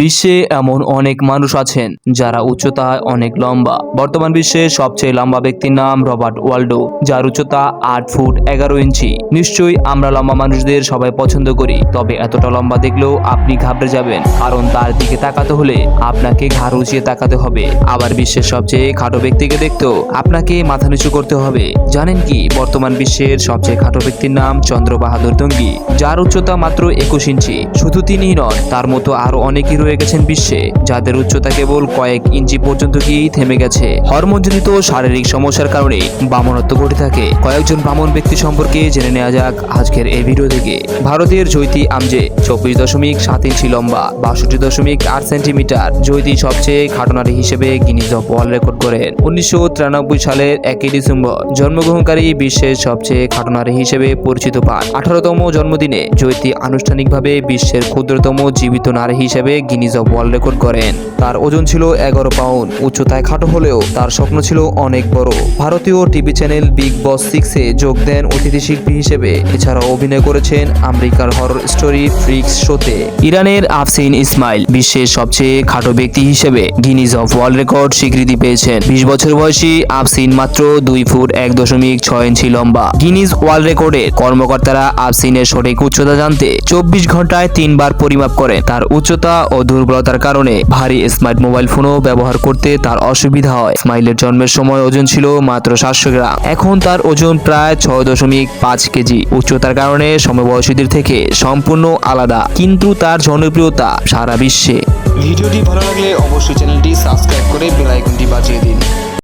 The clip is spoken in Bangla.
বিশ্বে এমন অনেক মানুষ আছেন যারা উচ্চতায় অনেক লম্বা। বর্তমান বিশ্বের সবচেয়ে লম্বা ব্যক্তির নাম রবার্ট ওয়াল্ডো, যার উচ্চতা আট ফুট এগারো ইঞ্চি। নিশ্চয়ই আমরা লম্বা মানুষদের সবাই পছন্দ করি, তবে এতটা লম্বা দেখলেও আপনি ঘাবড়ে যাবেন, কারণ তার দিকে তাকাতে হলে আপনাকে ঘাড় উঁচিয়ে তাকাতে হবে। আবার বিশ্বের সবচেয়ে খাটো ব্যক্তিকে দেখতেও আপনাকে মাথা নিচু করতে হবে। জানেন কি, বর্তমান বিশ্বের সবচেয়ে খাটো ব্যক্তির নাম চন্দ্র বাহাদুর দঙ্গি, যার উচ্চতা মাত্র একুশ ইঞ্চি। শুধু তিনিই নন, তার মতো আরও অনেকেই রয়ে গেছেন বিশ্বে, যাদের উচ্চতা কেবল কয়েক ইঞ্চি পর্যন্ত গিয়েই থেমে গেছে। হরমোনজনিত শারীরিক সমস্যার কারণে বামনত্ব ঘটে থাকে। কয়েকজন বামন ব্যক্তি সম্পর্কে জেনে নেওয়া যাক আজকের এই ভিডিও থেকে। ভারতের জৈতি আমজে চব্বিশ দশমিক সাত ইঞ্চি লম্বা, বাষট্টি দশমিক আট সেন্টিমিটার জৈতি সবচেয়ে খাটনারি হিসেবে গিনিজ অফ ওয়ার্ল্ড রেকর্ড করেন। উনিশশো তিরানব্বই সালের একই ডিসেম্বর জন্মগ্রহণকারী বিশ্বের সবচেয়ে খাটনারি হিসেবে পরিচিত পান। আঠারোতম জন্মদিনে জৈতি আনুষ্ঠানিকভাবে বিশ্বের ক্ষুদ্রতম জীবিত নারী হিসেবে গিনিজ অফ ওয়ার্ল্ড রেকর্ড করেন। তার ওজন ছিল এগারো পাউন্ড। উচ্চতায় খাটো হলেও তার স্বপ্ন ছিল অনেক বড়। ভারতীয় টিভি চ্যানেল বিগ বস সিক্সে যোগ দেন অতিথি শিল্পী হিসেবে। এছাড়াও অভিনয় করেছেন আমেরিকার হরর স্টোরি ফ্রিক্স শোতে ইরানের আফসিন ইসমাইল বিশ্বের সবচেয়ে খাটো ব্যক্তি হিসেবে গিনিজ অফ ওয়ার্ল্ড রেকর্ড স্বীকৃতি পেয়েছেন। বিশ বছর বয়সী আফসিন মাত্র দুই ফুট এক দশমিক ছয় ইঞ্চি লম্বা। গিনিজ ওয়ার্ল্ড রেকর্ডের কর্মকর্তারা আফসিনের সঠিক উচ্চতা জানতে চব্বিশ ঘন্টায় তিনবার পরিমাপ করেন। তার উচ্চতা ও দুর্বলতার কারণে ভারী স্মার্ট মোবাইল ফোনও ব্যবহার করতে তার অসুবিধা হয়। স্মাইলের জন্মের সময় ওজন ছিল মাত্র সাতশো গ্রাম। এখন তার ওজন প্রায় ছয় দশমিক পাঁচ কেজি। উচ্চতার কারণে সমবয়সীদের থেকে সম্পূর্ণ আলাদা, কিন্তু তার জনপ্রিয়তা সারা বিশ্বে। ভিডিওটি ভালো লাগলে অবশ্যই চ্যানেলটি সাবস্ক্রাইব করে বেল আইকনটি বাজিয়ে দিন।